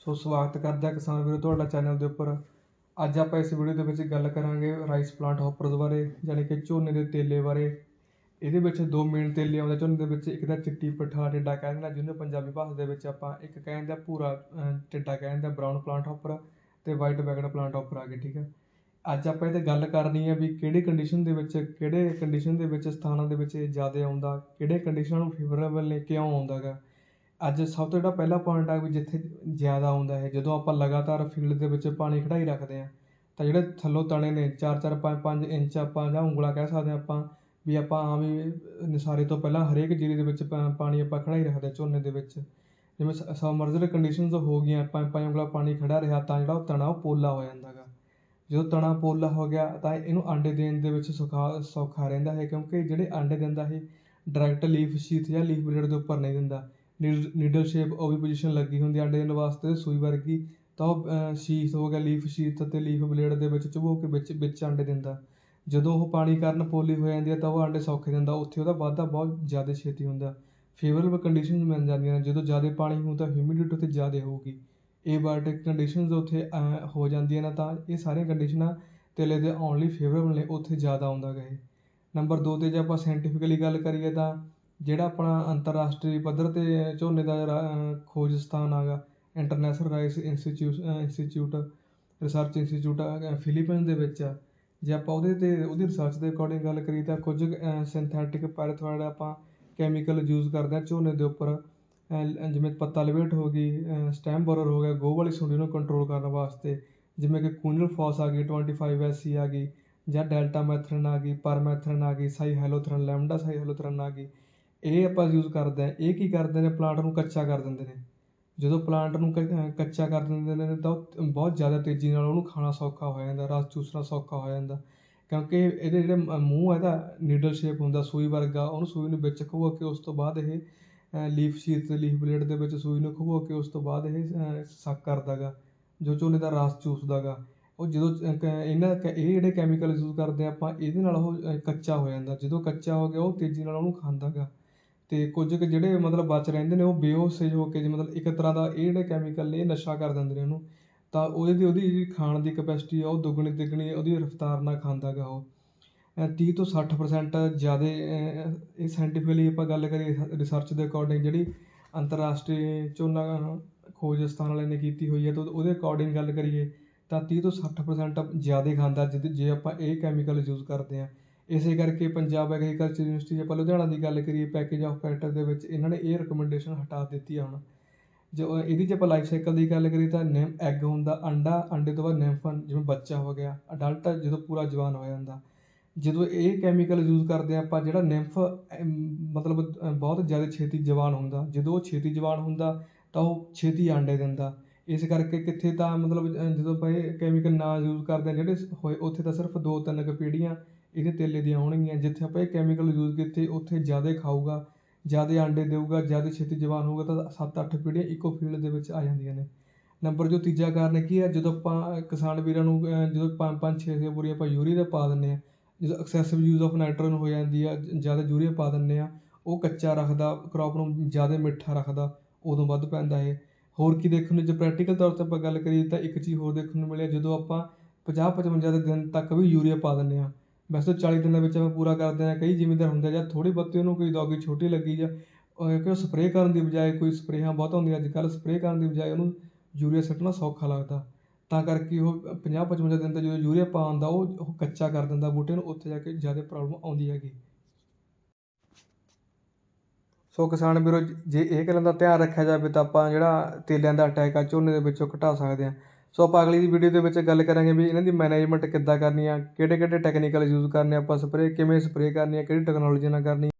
ਸੋ ਸਵਾਗਤ ਕਰਦਾ ਹਾਂ ਕਿਸਾਨ ਵੀਰੋ ਤੁਹਾਡਾ ਚੈਨਲ ਦੇ ਉੱਪਰ। ਅੱਜ ਆਪਾਂ ਇਸ ਵੀਡੀਓ ਦੇ ਵਿੱਚ ਗੱਲ ਕਰਾਂਗੇ ਰਾਈਸ ਪਲਾਂਟ ਹੌਪਰਸ ਬਾਰੇ, ਯਾਨੀ ਕਿ ਝੋਨੇ ਦੇ ਤੇਲੇ ਬਾਰੇ। ਇਹਦੇ ਵਿੱਚ ਦੋ ਮੇਨ ਤੇਲੇ ਆਉਂਦੇ ਝੋਨੇ ਦੇ ਵਿੱਚ ਇੱਕ ਤਾਂ ਚਿੱਟੀ ਪਠਾ ਟਿੱਡਾ ਕਹਿੰਦੇ ਨੇ ਜਿਹਨੂੰ ਪੰਜਾਬੀ ਭਾਸ਼ਾ ਦੇ ਵਿੱਚ ਆਪਾਂ ਇੱਕ ਕਹਿੰਦੇ ਆ ਭੂਰਾ ਟਿੱਡਾ ਕਹਿੰਦੇ ਆ ਬਰਾਊਨ ਪਲਾਂਟ ਹੌਪਰ ਤੇ ਵਾਈਟ ਬੈਗਨ ਪਲਾਂਟ ਹੌਪਰ ਆ ਗਏ, ਠੀਕ ਹੈ ਅੱਜ ਆਪਾਂ ਇਹ ਤੇ ਗੱਲ ਕਰਨੀ ਹੈ ਵੀ ਕਿਹੜੀ ਕੰਡੀਸ਼ਨ ਦੇ ਵਿੱਚ, ਕਿਹੜੇ ਕੰਡੀਸ਼ਨ ਦੇ ਵਿੱਚ ਸਥਾਨਾਂ ਦੇ ਵਿੱਚ ਇਹ ਜ਼ਿਆਦਾ ਆਉਂਦਾ, ਕਿਹੜੇ ਕੰਡੀਸ਼ਨਾਂ ਨੂੰ ਫੇਵਰੇਬਲ ਨੇ, ਕਿਉਂ ਆਉਂਦਾ ਗਾ। ਅੱਜ ਸਭ ਤੋਂ ਜਿਹੜਾ ਪਹਿਲਾ ਪੁਆਇੰਟ ਆ ਵੀ ਜਿੱਥੇ ਜ਼ਿਆਦਾ ਆਉਂਦਾ ਹੈ, ਜਦੋਂ ਆਪਾਂ ਲਗਾਤਾਰ ਫੀਲਡ ਦੇ ਵਿੱਚ ਪਾਣੀ ਖਿਡਾਈ ਰੱਖਦੇ ਹਾਂ, ਤਾਂ ਜਿਹੜੇ ਥੱਲੋਂ ਤਣੇ ਨੇ 4-4 5-5 ਇੰਚ ਆਪਾਂ ਜਾਂ ਉਂਗਲਾ ਕਹਿ ਸਕਦੇ ਹਾਂ ਆਪਾਂ ਵੀ ਆਪਾਂ ਆਮ ਹੀ ਨਿਸਾਰੇ ਤੋਂ ਪਹਿਲਾਂ ਹਰੇਕ ਜੀਰੀ ਦੇ ਵਿੱਚ ਪਾ- ਪਾਣੀ ਆਪਾਂ ਖਿਡਾਈ ਰੱਖਦੇ ਹਾਂ ਝੋਨੇ ਦੇ ਵਿੱਚ। ਜਿਵੇਂ ਸਮਰਜਲ ਕੰਡੀਸ਼ਨਸ ਹੋ ਗਈਆਂ, ਪੰਜ ਪੰਜ ਉਂਗਲਾ ਪਾਣੀ ਖੜ੍ਹਾ ਰਿਹਾ ਤਾਂ ਜਿਹੜਾ ਉਹ ਤਣਾ ਉਹ ਪੋਲਾ ਹੋ ਜਾਂਦਾ ਗਾ ਜਦੋਂ ਤਣਾ ਪੋਲਾ ਹੋ ਗਿਆ ਤਾਂ ਇਹਨੂੰ ਆਂਡੇ ਦੇਣ ਦੇ ਵਿੱਚ ਸੌਖਾ ਸੌਖਾ ਰਹਿੰਦਾ ਹੈ ਕਿਉਂਕਿ ਜਿਹੜੇ ਆਂਡੇ ਦਿੰਦਾ ਇਹ ਡਾਇਰੈਕਟ ਲੀਫ ਸ਼ੀਥ ਜਾਂ ਲੀਫ ਬਲੇਡ ਦੇ ਉੱਪਰ ਨਹੀਂ ਦਿੰਦਾ। ਨੀਡਲ ਸ਼ੇਪ ਉਹ ਵੀ ਪੁਜੀਸ਼ਨ ਲੱਗੀ ਹੁੰਦੀ ਆ ਆਂਡੇ ਦੇਣ ਵਾਸਤੇ ਸੂਈ ਵਰਗੀ। ਤਾਂ ਉਹ ਸ਼ੀਥ ਹੋ ਗਿਆ, ਲੀਫ ਸ਼ੀਥ ਅਤੇ ਲੀਫ ਬਲੇਡ ਦੇ ਵਿੱਚ ਚੁਬੋ ਕੇ ਵਿੱਚ ਵਿੱਚ ਆਂਡੇ ਦਿੰਦਾ। ਜਦੋਂ ਉਹ ਪਾਣੀ ਕਾਰਨ ਪੋਲੀ ਹੋ ਜਾਂਦੀ ਹੈ ਤਾਂ ਉਹ ਆਂਡੇ ਸੌਖੇ ਦਿੰਦਾ। ਉੱਥੇ ਉਹਦਾ ਵਾਧਾ ਬਹੁਤ ਜ਼ਿਆਦਾ ਛੇਤੀ ਹੁੰਦਾ। ਫੇਵਰੇਬਲ ਕੰਡੀਸ਼ਨਸ ਮਿਲ ਜਾਂਦੀਆਂ ਨੇ। ਜਦੋਂ ਜ਼ਿਆਦਾ ਪਾਣੀ ਹੋਊ ਤਾਂ ਹਿਊਮਿਡਿਟੀ ਉੱਥੇ ਜ਼ਿਆਦਾ ਹੋਊਗੀ। ਏਬਾਇਓਟਿਕ ਕੰਡੀਸ਼ਨਸ ਉੱਥੇ ਹੋ ਜਾਂਦੀਆਂ ਨੇ ਤਾਂ ਇਹ ਸਾਰੀਆਂ ਕੰਡੀਸ਼ਨਾਂ ਤੇਲੇ ਦੇ ਆਉਣ ਲਈ ਫੇਵਰੇਬਲ ਨੇ। ਉੱਥੇ ਜ਼ਿਆਦਾ ਆਉਂਦਾ ਗਏ ਨੰਬਰ 2 ਤੇ ਜੇ ਆਪਾਂ ਸਾਇੰਟੀਫਿਕਲੀ ਗੱਲ ਕਰੀਏ ਤਾਂ ਜਿਹੜਾ ਆਪਣਾ ਅੰਤਰਰਾਸ਼ਟਰੀ ਪੱਧਰ ਤੇ ਝੋਨੇ ਦਾ ਰਾ- ਖੋਜ ਸਥਾਨ ਹੈਗਾ international rice institute institute research institute Philippines ਦੇ ਵਿੱਚ ਆ। ਜੇ ਆਪਾਂ ਉਹਦੇ ਤੇ, ਉਹਦੀ ਰਿਸਰਚ ਦੇ ਅਕੋਰਡਿੰਗ ਗੱਲ ਕਰੀਏ ਤਾਂ ਕੁਝ ਸਿੰਥੈਟਿਕ ਪੈਰਾਥੋਇਡ ਆਪਾਂ ਕੈਮੀਕਲ ਯੂਜ਼ ਕਰਦੇ ਹਾਂ ਝੋਨੇ ਦੇ ਉੱਪਰ। ਜਿਵੇਂ ਪੱਤਾ ਲਵੇਟ ਹੋ ਗਈ ਸਟੈਮ ਬੋਰਰ ਹੋ ਗਿਆ, ਗੋਹ ਵਾਲੀ ਸੁੰਡੀ ਨੂੰ ਕੰਟਰੋਲ ਕਰਨ ਵਾਸਤੇ। ਜਿਵੇਂ ਕਿ ਕੂਨਲ ਫੋਸ ਆ ਗਈ ਟਵੈਂਟੀ ਫਾਈਵ 25 ਐਸਸੀ ਆ ਗਈ ਜਾਂ ਡੈਲਟਾ ਮੈਥਰਨ ਆ ਗਈ, ਪਰਮੈਥਰਨ ਆ ਗਈ ਸਾਈ ਹੈਲੋਥਰਨ ਲੈਮਡਾ ਸਾਈ ਹੈਲੋਥਰਨ ਆ ਗਈ। ਇਹ ਆਪਾਂ ਯੂਜ਼ ਕਰਦੇ ਹਾਂ। ਇਹ ਕੀ ਕਰਦੇ ਨੇ? ਪਲਾਂਟ ਨੂੰ ਕੱਚਾ ਕਰ ਦਿੰਦੇ ਨੇ। ਜਦੋਂ ਪਲਾਂਟ ਨੂੰ ਕ- ਕੱਚਾ ਕਰ ਦਿੰਦੇ ਨੇ, ਤਾਂ ਉਹ ਬਹੁਤ ਜ਼ਿਆਦਾ ਤੇਜ਼ੀ ਨਾਲ ਉਹਨੂੰ ਖਾਣਾ ਸੌਖਾ ਹੋ ਜਾਂਦਾ, ਰਸ ਚੂਸਣਾ ਸੌਖਾ ਹੋ ਜਾਂਦਾ। ਕਿਉਂਕਿ ਇਹਦੇ ਜਿਹੜੇ ਮੂੰਹ ਇਹਦਾ ਨੀਡਲ ਸ਼ੇਪ ਹੁੰਦਾ, ਸੂਈ ਵਰਗਾ, ਉਹਨੂੰ ਸੂਈ ਨੂੰ ਵਿੱਚ ਖੁਆ ਕੇ ਉਸ ਤੋਂ ਬਾਅਦ ਇਹ ਲੀਫ ਸ਼ੀਟ ਤੇ ਲੀਫ ਬਲੇਡ ਦੇ ਵਿੱਚ ਸੂਈ ਨੂੰ ਖੁਆ ਕੇ ਉਸ ਤੋਂ ਬਾਅਦ ਇਹ ਸੱਕ ਕਰਦਾ ਗਾ ਜੋ ਝੋਨੇ ਦਾ ਰਸ ਚੂਸਦਾ ਗਾ ਉਹ ਜਦੋਂ ਇਹਨਾਂ ਕ- ਇਹ ਜਿਹੜੇ ਕੈਮੀਕਲ ਯੂਜ਼ ਕਰਦੇ ਆ, ਆਪਾਂ ਇਹਦੇ ਨਾਲ ਉਹ ਕੱਚਾ ਹੋ ਜਾਂਦਾ। ਜਦੋਂ ਕੱਚਾ ਹੋ ਗਿਆ, ਉਹ ਤੇਜ਼ੀ ਨਾਲ ਉਹਨੂੰ ਖਾਂਦਾ ਗਾ ਅਤੇ ਕੁਝ ਕੁ ਜਿਹੜੇ ਮਤਲਬ ਬਚ ਰਹਿੰਦੇ ਨੇ, ਉਹ ਬੇਹੋਸ਼ੇ ਹੋ ਕੇ ਜਿਵੇਂ ਮਤਲਬ ਇੱਕ ਤਰ੍ਹਾਂ ਦਾ ਇਹ ਜਿਹੜੇ ਕੈਮੀਕਲ ਨੇ, ਇਹ ਨਸ਼ਾ ਕਰ ਦਿੰਦੇ ਨੇ ਉਹਨੂੰ, ਤਾਂ ਉਹਦੇ ਦੀ ਉਹਦੀ ਜਿਹੜੀ ਖਾਣ ਦੀ ਕਪੈਸਿਟੀ ਆ, ਉਹ ਦੁੱਗਣੀ ਤਿੱਗਣੀ, ਉਹਦੀ ਰਫ਼ਤਾਰ ਨਾਲ ਖਾਂਦਾ ਗਾ ਉਹ। ਤੀਹ ਤੋਂ 60% ਜ਼ਿਆਦਾ ਇਹ ਸਾਇੰਟੀਫਿਕਲੀ ਆਪਾਂ ਗੱਲ ਕਰੀਏ ਰਿਸਰਚ ਦੇ ਅਕੋਰਡਿੰਗ ਜਿਹੜੀ ਅੰਤਰਰਾਸ਼ਟਰੀ ਝੋਨਾ ਖੋਜ ਸਥਾਨ ਵਾਲਿਆਂ ਨੇ ਕੀਤੀ ਹੋਈ ਹੈ, ਤਾਂ ਉਹਦੇ ਅਕੋਰਡਿੰਗ ਗੱਲ ਕਰੀਏ, ਤਾਂ ਤੀਹ ਤੋਂ 60% ਜ਼ਿਆਦਾ ਖਾਂਦਾ ਜਿਦ ਜੇ ਆਪਾਂ ਇਹ ਕੈਮੀਕਲ ਯੂਜ਼ ਕਰਦੇ ਹਾਂ। ਇਸੇ ਕਰਕੇ ਪੰਜਾਬ ਐਗਰੀਕਲਚਰ ਯੂਨੀਵਰਸਿਟੀ ਜੇ ਆਪਾਂ ਲੁਧਿਆਣਾ ਦੀ ਗੱਲ ਕਰੀਏ ਪੈਕੇਜ ਆਫ ਫੈਕਟਰ ਦੇ ਵਿੱਚ ਇਹਨਾਂ ਨੇ ਇਹ ਰਿਕਮੈਂਡੇਸ਼ਨ ਹਟਾ ਦਿੱਤੀ ਆ ਹੁਣ। ਜੋ ਇਹਦੀ ਜੇ ਆਪਾਂ ਲਾਈਫ ਸਾਈਕਲ ਦੀ ਗੱਲ ਕਰੀਏ ਤਾਂ ਨਿਮ ਐਗ ਹੁੰਦਾ ਅੰਡਾ, ਅੰਡੇ ਤੋਂ ਬਾਅਦ ਨਿੰਫਨ ਜਿਵੇਂ ਬੱਚਾ ਹੋ ਗਿਆ ਅਡਲਟ ਜਦੋਂ ਪੂਰਾ ਜਵਾਨ ਹੋ ਜਾਂਦਾ। ਜਦੋਂ ਇਹ ਕੈਮੀਕਲ ਯੂਜ਼ ਕਰਦੇ ਹਾਂ ਆਪਾਂ, ਜਿਹੜਾ ਨਿੰਫ ਮਤਲਬ ਬਹੁਤ ਜ਼ਿਆਦਾ ਛੇਤੀ ਜਵਾਨ ਹੁੰਦਾ, ਜਦੋਂ ਉਹ ਛੇਤੀ ਜਵਾਨ ਹੁੰਦਾ, ਤਾਂ ਉਹ ਛੇਤੀ ਆਂਡੇ ਦਿੰਦਾ। ਇਸ ਕਰਕੇ ਕਿੱਥੇ ਤਾਂ ਮਤਲਬ ਜਦੋਂ ਆਪਾਂ ਇਹ ਕੈਮੀਕਲ ਨਾ ਯੂਜ਼ ਕਰਦੇ ਆ ਜਿਹੜੇ ਹੋਏ, ਉੱਥੇ ਤਾਂ ਸਿਰਫ ਦੋ ਤਿੰਨ ਕੁ ਪੀੜ੍ਹੀਆਂ ਇਹਦੇ ਤੇਲੇ ਦੀਆਂ ਹੋਣਗੀਆਂ ਜਿੱਥੇ ਆਪਾਂ ਇਹ ਕੈਮੀਕਲ ਯੂਜ਼ ਕੀਤੇ, ਉੱਥੇ ਜ਼ਿਆਦਾ ਖਾਊਗਾ, ਜ਼ਿਆਦਾ ਆਂਡੇ ਦੇਊਗਾ, ਜ਼ਿਆਦਾ ਛੇਤੀ ਜਵਾਨ ਹੋਊਗਾ, ਤਾਂ 7-8 ਪੀੜ੍ਹੀਆਂ ਇੱਕੋ ਫੀਲਡ ਦੇ ਵਿੱਚ ਆ ਜਾਂਦੀਆਂ ਨੇ। ਨੰਬਰ ਜੋ ਤੀਜਾ ਕਾਰਨ ਕੀ ਹੈ, ਜਦੋਂ ਆਪਾਂ ਕਿਸਾਨ ਵੀਰਾਂ ਨੂੰ ਜਦੋਂ ਪੰਜ ਪੰਜ, ਛੇ ਛੇ ਬੋਰੀ ਆਪਾਂ ਯੂਰੀਆ ਦਾ ਪਾ ਦਿੰਦੇ ਹਾਂ, ਜਦੋਂ ਐਕਸੈਸਿਵ ਯੂਜ਼ ਆਫ ਨਾਈਟ੍ਰੋਜਨ ਹੋ ਜਾਂਦੀ ਆ ਜ਼ਿਆਦਾ ਯੂਰੀਆ ਪਾ ਦਿੰਦੇ ਹਾਂ, ਉਹ ਕੱਚਾ ਰੱਖਦਾ ਕ੍ਰੌਪ ਨੂੰ ਜ਼ਿਆਦਾ ਮਿੱਠਾ ਰੱਖਦਾ, ਉਦੋਂ ਵੱਧ ਪੈਂਦਾ ਹੈ ਹੋਰ ਕੀ ਦੇਖਣ ਨੂੰ, ਜੇ ਪ੍ਰੈਕਟੀਕਲ ਤੌਰ ਤੇ ਆਪਾਂ ਗੱਲ ਕਰੀਏ, ਤਾਂ ਇੱਕ ਚੀਜ਼ ਹੋਰ ਦੇਖਣ ਨੂੰ ਮਿਲਿਆ, ਜਦੋਂ ਆਪਾਂ 50 55 ਦੇ ਦਿਨ ਤੱਕ ਵੀ ਯੂਰੀਆ ਪਾ ਦਿੰਦੇ ਹਾਂ ਵੈਸੇ ਤਾਂ 40 ਦਿਨਾਂ ਵਿੱਚ ਆਪਾਂ ਪੂਰਾ ਕਰਦੇ ਹਾਂ। ਕਈ ਜ਼ਿਮੀਂਦਾਰ ਹੁੰਦੇ ਜਾਂ ਥੋੜ੍ਹੀ ਬਹੁਤੀ ਉਹਨੂੰ ਕੋਈ ਦੌਗੀ ਛੋਟੀ ਲੱਗੀ ਜਾਂ ਉਹ ਕਿ ਉਹ ਸਪਰੇਅ ਕਰਨ ਦੀ ਬਜਾਏ ਕੋਈ ਸਪਰੇਹਾਂ ਬਹੁਤ ਹੁੰਦੀਆਂ। ਅੱਜ ਕੱਲ੍ਹ ਸਪਰੇਅ ਕਰਨ ਦੀ ਬਜਾਏ ਉਹਨੂੰ ਯੂਰੀਆ ਸੁੱਟਣਾ ਸੌਖਾ ਲੱਗਦਾ। ਤਾਂ ਕਰਕੇ ਉਹ 50 55 ਦਿਨ ਦਾ ਜਦੋਂ ਯੂਰੀਆ ਪਾਉਂਦਾ, ਉਹ ਉਹ ਕੱਚਾ ਕਰ ਦਿੰਦਾ ਬੂਟੇ ਨੂੰ, ਉੱਥੇ ਜਾ ਕੇ ਜ਼ਿਆਦਾ ਪ੍ਰੋਬਲਮ ਆਉਂਦੀ ਹੈਗੀ। ਸੋ ਕਿਸਾਨ ਵੀਰੋ, ਜੇ ਇਹ ਗੱਲਾਂ ਦਾ ਧਿਆਨ ਰੱਖਿਆ ਜਾਵੇ ਤਾਂ ਆਪਾਂ ਜਿਹੜਾ ਤੇਲਿਆਂ ਦਾ ਅਟੈਕ ਆ, ਝੋਨੇ ਦੇ ਵਿੱਚੋਂ ਘਟਾ ਸਕਦੇ ਹਾਂ। ਸੋ ਆਪਾਂ ਅਗਲੀ ਦੀ ਵੀਡੀਓ ਦੇ ਵਿੱਚ ਗੱਲ ਕਰਾਂਗੇ ਵੀ ਇਹਨਾਂ ਦੀ ਮੈਨੇਜਮੈਂਟ ਕਿੱਦਾਂ ਕਰਨੀ ਆ ਕਿਹੜੇ ਕਿਹੜੇ ਟੈਕਨੀਕਲ ਯੂਜ਼ ਕਰਨੇ ਆਪਾਂ ਸਪਰੇਅ ਕਿਵੇਂ ਸਪਰੇਅ ਕਰਨੀ ਆ, ਕਿਹੜੀ ਟੈਕਨੋਲੋਜੀ ਨਾਲ ਕਰਨੀ